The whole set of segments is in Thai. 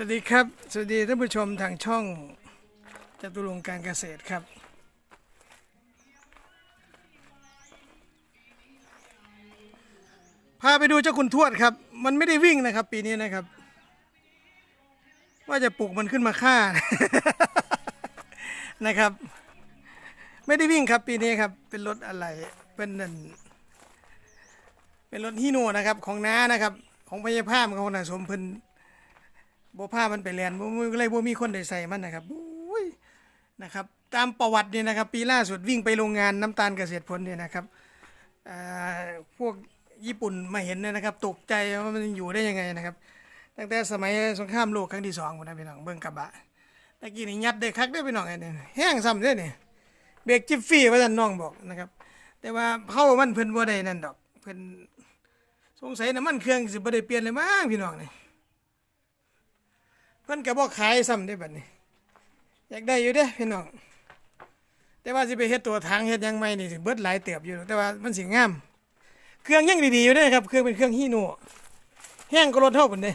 วัสดีครับ สวัสดีท่านผู้ชมทางช่องจตุรงค์การเกษตรครับ พาไปดูเจ้าคุณทวดครับ มันไม่ได้วิ่งนะครับ ปีนี้นะครับ ว่าจะปลุกมันขึ้นมาฆ่านะครับ ไม่ได้วิ่งครับปีนี้ครับ เป็นรถอะไรเป็นนั่นเป็นรถฮีโน่นะครับ ของน้านะครับ ของพยาภาพของนาสมพิ่น บ่ผ้ามันไปแลนบ่เลยบ่มีคนได้ใส่มันนะครับอุ้ยนะครับ ตามประวัติเนี่ยนะครับ ปีล่าสุดวิ่งไปโรงงานน้ำตาลเกษตรผลเนี่ยนะครับอพวกญี่ปุ่นมาเห็นเนี่ยนะครับ ตกใจว่ามันอยู่ได้ยังไงนะครับ ตั้งแต่สมัยสงครามโลกครั้งที่สองพุ่นนะพี่น้องเบิ่งกระบะตะกี้นี่ยัดได้คักได้พี่น้องอ้เนี่ยแห้งซ้ำเด้อนี่เบรกจิฟฟี่ว่าซั่นน้องบอกนะครับ แต่ว่าเผามันเพิ่นบ่ได้นั่นดอกเพิ่นสงสัยน้ำมันเครื่องสิบ่ได้เปลี่ยนเลยมั้งพี่น้องนี่เพิ่นก็บ่ขายซ้ำได้บัดนี้ อยากได้อยู่เด้พี่น้อง แต่ว่าสิไปเฮ็ดตัวทางเฮ็ดยังใหม่นี่สิเบิดหลายเติบอยู่ แต่ว่ามันสิงาม เครื่องยังดีๆอยู่เด้ครับ เครื่องเป็นเครื่องฮีโน่แห้งก็รถเท่ากันเด้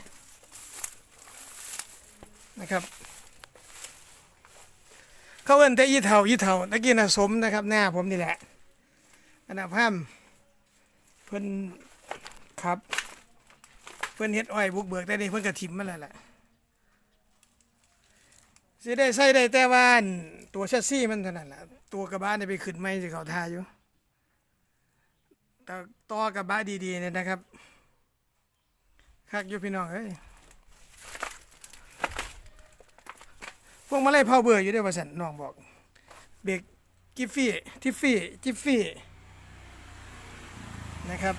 นะครับ เขาเอิ้นแต่ยี่เท่ายี่เท่าตะกี้น่ะสมนะครับ หน้าผมนี่แหละอันน่ะพามเพิ่นครับ เพิ่นเฮ็ดอ้อยบุกเบิกแต่นี่เพิ่นก็ถิ่มมาแล้วล่ะ สิได้ใส่ได้แต่ว่านตัวแชสซี่มันเท่านั้นแหละตัวกระบะเนี่ยไปขึ้นไม่สิเขาทาอยู่แต่ต่อกระบะดีๆเนี่ยนะครับคักอยู่พี่น้องเอ้ยพวกมาไล่เผาเบื่ออยู่ได้อว่าสันน้องบอกเบรกกิฟฟี่ทิฟฟี่จิฟฟี่นะครับ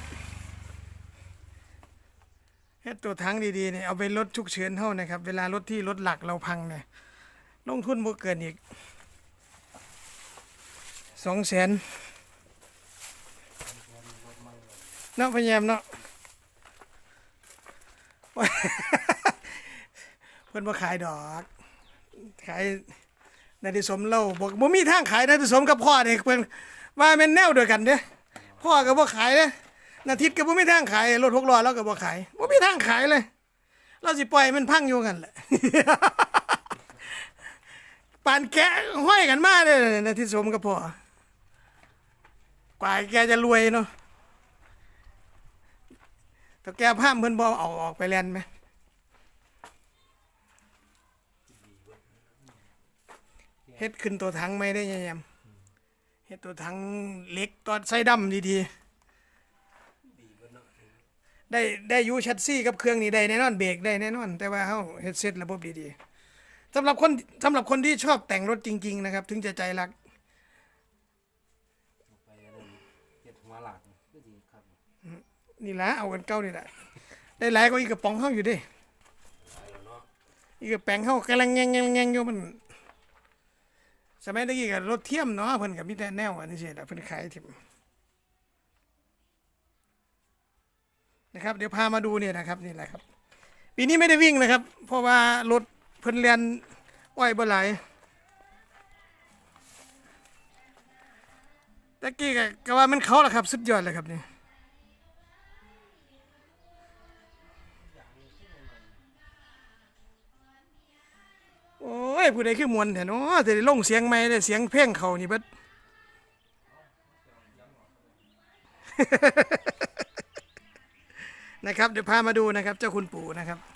เฮ็ดตัวถังดีๆเนี่ยเอาไปรถฉุกเฉินเท่านะครับ เวลารถที่รถหลักเราพังเนี่ย ลงทุนบ่เกินอีกสองแสนเนาะพยายามเนาะเพิ่นบ่ขายดอก ขายนาดิสมเล่าบอกบ่มีทางขายนาดิสมกับพ่อเนี่ยเพิ่นว่าแม่นแนวเดียวกันเด้อพ่อก็บ่ขายเด้อนาทิตก็บ่มีทางขายรถหกล้อแล้วก็บ่ขายบ่มีทางขายเลย เราสิปล่อยมันพังอยู่กันแหละปานแกะห้อยกันมาเลยนะที่สมกับพ่อกว่าแกจะรวยเนาะแต่แกพามเพิ่นบอเอาออกไปแลนไหมเฮ็ดขึ้นตัวถังไม่ได้ยังยเฮ็ดตัวถังเล็กตอนใส่ดำดีๆ ได้ได้ยูชัดซี่กับเครื่องนี้ได้แน่นอนเบรกได้แน่นอน แต่ว่าเฮาเฮ็ดเซตระบบดีๆ สำหรับคนสำหรับคนที่ชอบแต่งรถจริง ๆ นะครับ ถึงจะใจรักไปอันนั้นเฮ็ดหัวหลากก็ดีครับนี่ละเอากันเก้านี่แหละได้หลายก็อีกกระป๋องเข้าอยู่เดิไปแล้วเนาะอีกกระแปงเข้ากำลังแงงแงงแงงอยู่มันสมัยตะกี้กับรถเทียมเนาะเพิ่นกับมีแต่แนวอันนี้เสียเพิ่นขายถิ่มนะครับ เดี๋ยวพามาดูเนี่ยนะครับนี่แหละครับ ปีนี้ไม่ได้วิ่งนะครับ เพราะว่ารถเพิ่นเรียนอ้อยบ่หลายตะกี้ก็ก็ว่ามันเขาแหละครับ สุดยอดเลยครับนี่โอ้ยผู้ใดคือมวนแท้เนาะแต่ได้ลงเสียงไม่ได้เสียงเพลงเขานี่เบิดนะครับเดี๋ยวพามาดูนะครับ เจ้าคุณปู่นะครับ